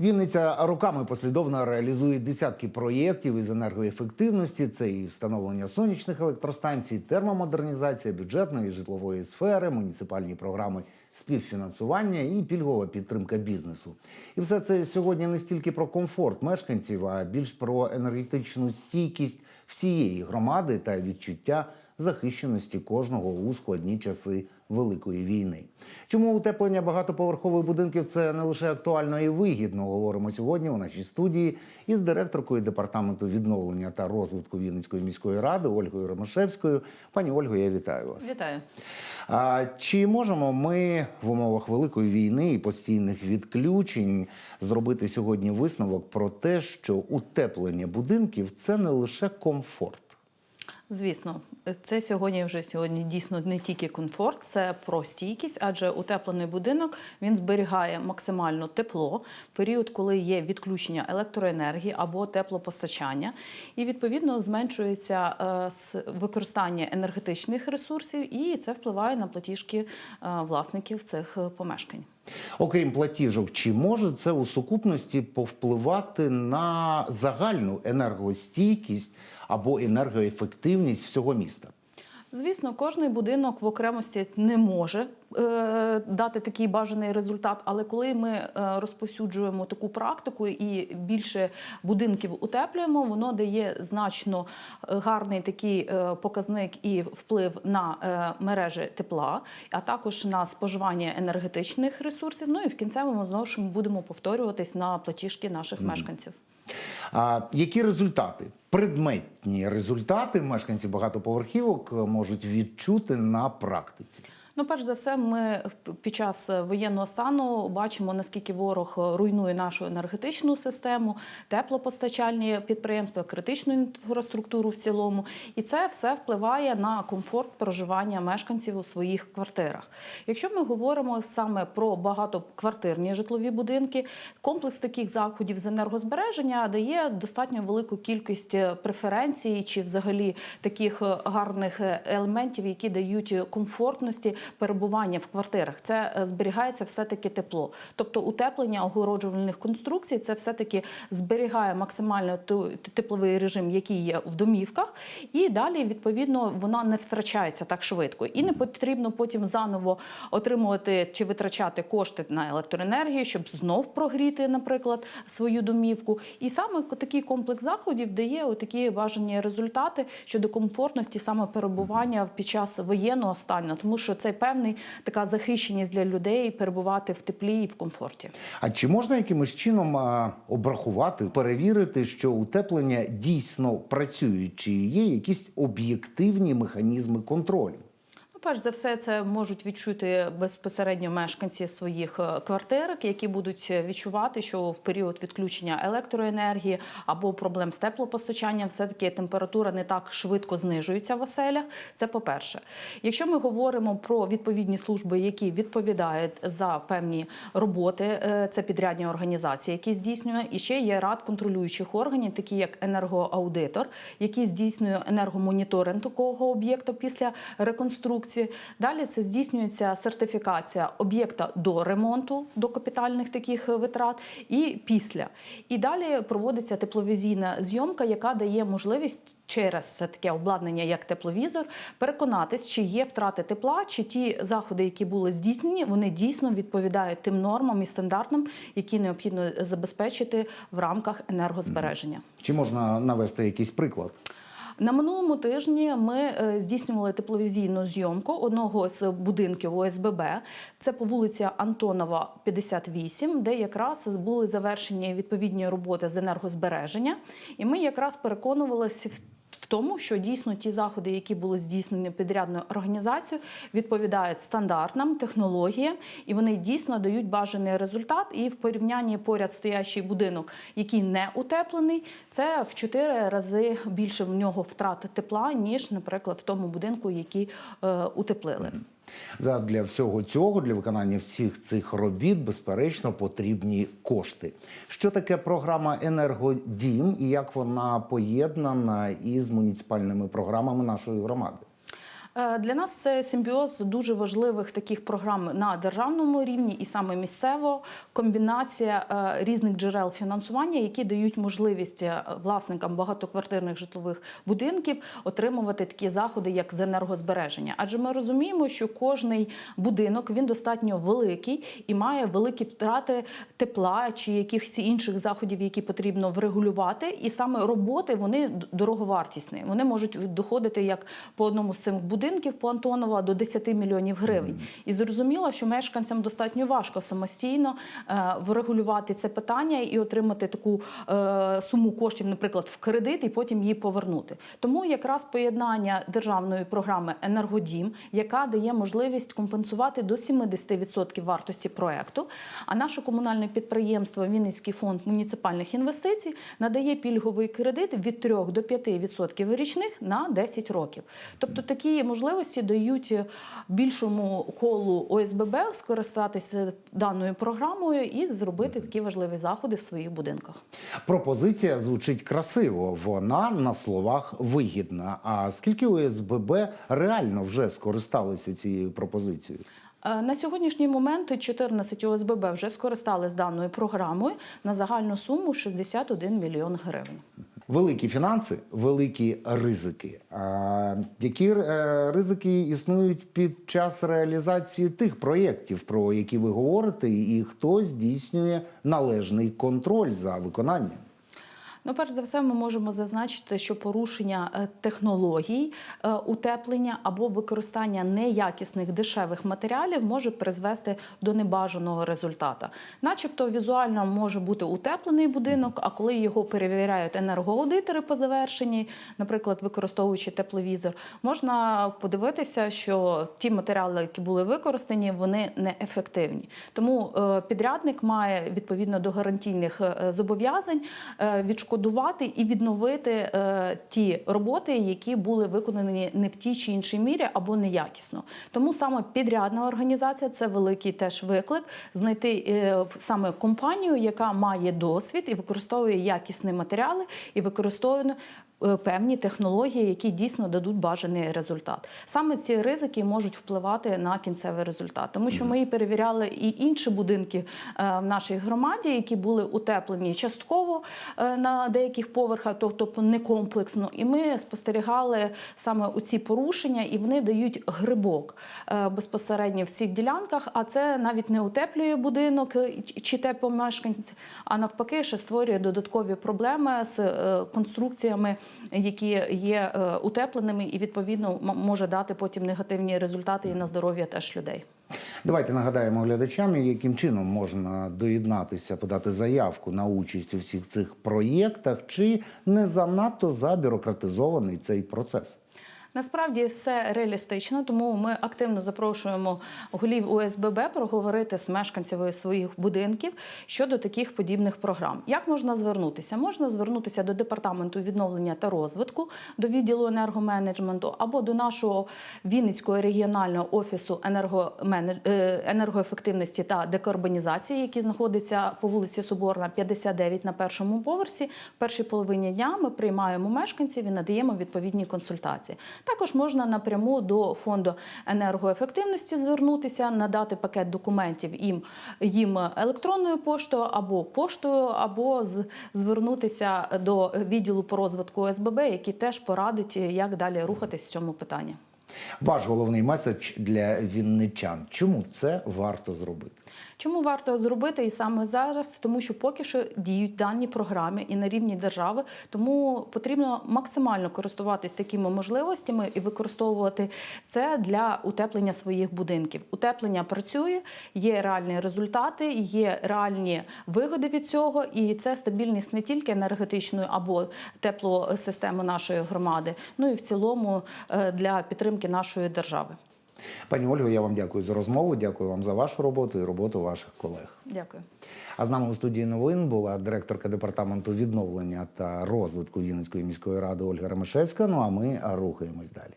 Вінниця роками послідовно реалізує десятки проєктів із енергоефективності. Це і встановлення сонячних електростанцій, термомодернізація бюджетної і житлової сфери, муніципальні програми співфінансування і пільгова підтримка бізнесу. І все це сьогодні не стільки про комфорт мешканців, а більш про енергетичну стійкість всієї громади та відчуття захищеності кожного у складні часи великої війни. Чому утеплення багатоповерхових будинків це не лише актуально і вигідно? Говоримо сьогодні у нашій студії із директоркою департаменту відновлення та розвитку Вінницької міської ради Ольгою Ромашевською. Пані Ольго, я вітаю вас. Вітаю. А чи можемо ми в умовах великої війни і постійних відключень зробити сьогодні висновок про те, що утеплення будинків це не лише комфорт? Звісно, це сьогодні вже сьогодні дійсно не тільки комфорт, це про стійкість, адже утеплений будинок він зберігає максимально тепло в період, коли є відключення електроенергії або теплопостачання, і відповідно зменшується е, використання енергетичних ресурсів, і це впливає на платіжки е, власників цих е, помешкань. Окрім платіжок, чи може це у сукупності повпливати на загальну енергостійкість або енергоефективність всього міста? Звісно, кожний будинок в окремості не може е, дати такий бажаний результат, але коли ми е, розповсюджуємо таку практику і більше будинків утеплюємо, воно дає значно е, гарний такий е, показник і вплив на мережі тепла, а також на споживання енергетичних ресурсів. Ну і в кінцевому знову ж ми будемо повторюватись на платіжки наших мешканців. А які результати, предметні результати мешканці багатоповерхівок можуть відчути на практиці? Ну, перш за все, ми під час воєнного стану бачимо, наскільки ворог руйнує нашу енергетичну систему, теплопостачальні підприємства, критичну інфраструктуру в цілому, і це все впливає на комфорт проживання мешканців у своїх квартирах. Якщо ми говоримо саме про багатоквартирні житлові будинки, комплекс таких заходів з енергозбереження дає достатньо велику кількість преференцій чи взагалі таких гарних елементів, які дають комфортності перебування в квартирах. Це е, зберігається все-таки тепло. Тобто утеплення огороджувальних конструкцій це все-таки зберігає максимально тепловий режим, який є в домівках, і далі відповідно вона не втрачається так швидко. І не потрібно потім заново отримувати чи витрачати кошти на електроенергію, щоб знов прогріти, наприклад, свою домівку. І саме такий комплекс заходів дає отакі бажані результати щодо комфортності саме перебування під час воєнного стану, тому що це певний така захищеність для людей перебувати в теплі і в комфорті. А чи можна якимось чином обрахувати, перевірити, що утеплення дійсно працює, чи є якісь об'єктивні механізми контролю? Перш за все, це можуть відчути безпосередньо мешканці своїх е, квартирок, які будуть відчувати, що в період відключення електроенергії або проблем з теплопостачанням, все таки температура не так швидко знижується в оселях. Це по-перше. Якщо ми говоримо про відповідні служби, які відповідають за певні роботи, е, це підрядні організації, які здійснює, і ще є ряд контролюючих органів, такі як енергоаудитор, який здійснює енергомоніторинг такого об'єкта після реконструкції. Далі це здійснюється сертифікація об'єкта до ремонту, до капітальних таких витрат, і після. І далі проводиться тепловізійна зйомка, яка дає можливість через таке обладнання, як тепловізор, переконатись, чи є втрати тепла, чи ті заходи, які були здійснені, вони дійсно відповідають тим нормам і стандартам, які необхідно забезпечити в рамках енергозбереження. Чи можна навести якийсь приклад? На минулому тижні ми е, здійснювали тепловізійну зйомку одного з будинків ОСББ. Це по вулиці Антонова, 58, де якраз були завершені відповідні роботи з енергозбереження. І ми якраз переконувалися в. В тому, що дійсно ті заходи, які були здійснені підрядною організацією, відповідають стандартам, технологіям, і вони дійсно дають бажаний результат. І в порівнянні поряд стоящий будинок, який не утеплений, це в чотири рази більше в нього втрати тепла, ніж, наприклад, в тому будинку, який е, утеплили. Для всього цього, для виконання всіх цих робіт, безперечно, потрібні кошти. Що таке програма Енергодім і як вона поєднана із муніципальними програмами нашої громади? Е, Для нас це симбіоз дуже важливих таких програм на державному рівні і саме місцево комбінація е, різних джерел фінансування, які дають можливість е, власникам багатоквартирних житлових будинків отримувати такі заходи, як з енергозбереження. Адже ми розуміємо, що кожний будинок він достатньо великий і має великі втрати тепла чи якихось інших заходів, які потрібно врегулювати. І саме роботи вони дороговартісні. Вони можуть доходити як по одному з цих будинків по Антонова до 10 мільйонів гривень. І зрозуміло, що мешканцям достатньо важко самостійно е, врегулювати це питання і отримати таку е, суму коштів, наприклад, в кредит, і потім її повернути. Тому якраз поєднання державної програми Енергодім, яка дає можливість компенсувати до 70% вартості проекту. А наше комунальне підприємство Вінницький фонд муніципальних інвестицій надає пільговий кредит від 3 до 5% річних на 10 років. Тобто такі можливості дають більшому колу ОСББ скористатися даною програмою і зробити такі важливі заходи в своїх будинках. Пропозиція звучить красиво. Вона на словах вигідна. А скільки ОСББ реально вже скористалися цією пропозицією? Е, На сьогоднішній момент 14 ОСББ вже скористались даною програмою на загальну суму 61 мільйон гривень. Великі фінанси, великі ризики. А які е, ризики існують під час реалізації тих проєктів, про які ви говорите, і хто здійснює належний контроль за виконанням? Ну, перш за все, ми можемо зазначити, що порушення е, технологій е, утеплення або використання неякісних дешевих матеріалів може призвести до небажаного результата. Начебто візуально може бути утеплений будинок, а коли його перевіряють енергоаудитори по завершенні, наприклад, використовуючи тепловізор, можна подивитися, що ті матеріали, які були використані, вони неефективні. Тому е, підрядник має відповідно до гарантійних зобов'язань е, відшкодувати і відновити е, ті роботи, які були виконані не в тій чи іншій мірі або неякісно. Тому саме підрядна організація це великий теж виклик знайти е, саме компанію, яка має досвід і використовує якісні матеріали і використовує певні технології, які дійсно дадуть бажаний результат. Саме ці ризики можуть впливати на кінцевий результат, тому що ми і перевіряли і інші будинки е, в нашій громаді, які були утеплені частково е, на деяких поверхах, тобто не комплексно. І ми спостерігали саме у ці порушення, і вони дають грибок е, безпосередньо в цих ділянках. А це навіть не утеплює будинок е, чи тепломешканці, а навпаки, ще створює додаткові проблеми з е, конструкціями, які є е, утепленими, і відповідно може дати потім негативні результати і на здоров'я теж людей. Давайте нагадаємо глядачам, яким чином можна доєднатися, подати заявку на участь у всіх цих проєктах, чи не занадто забюрократизований цей процес. Насправді все реалістично, тому ми активно запрошуємо голів ОСББ проговорити з мешканцями своїх будинків щодо таких подібних програм. Як можна звернутися? Можна звернутися до департаменту відновлення та розвитку, до відділу енергоменеджменту або до нашого Вінницького регіонального офісу е, енергоефективності та декарбонізації, який знаходиться по вулиці Соборна, 59 на першому поверсі. В першій половині дня ми приймаємо мешканців і надаємо відповідні консультації. Також можна напряму до фонду енергоефективності звернутися, надати пакет документів їм, їм електронною поштою або поштою, або звернутися до відділу по розвитку ОСББ, який теж порадить, як далі рухатись в цьому питанні. Ваш головний меседж для вінничан. Чому це варто зробити? Чому варто зробити і саме зараз? Тому що поки що діють дані програми і на рівні держави, тому потрібно максимально користуватись такими можливостями і використовувати це для утеплення своїх будинків. Утеплення працює, є реальні результати, є реальні вигоди від цього, і це стабільність не тільки енергетичної або теплосистеми нашої громади, ну і в цілому е, для підтримки нашої держави. Пані Ольго, я вам дякую за розмову. Дякую вам за вашу роботу і роботу ваших колег. Дякую. А з нами у студії новин була директорка департаменту відновлення та розвитку Вінницької міської ради Ольга Ремешевська. Ну а ми рухаємось далі.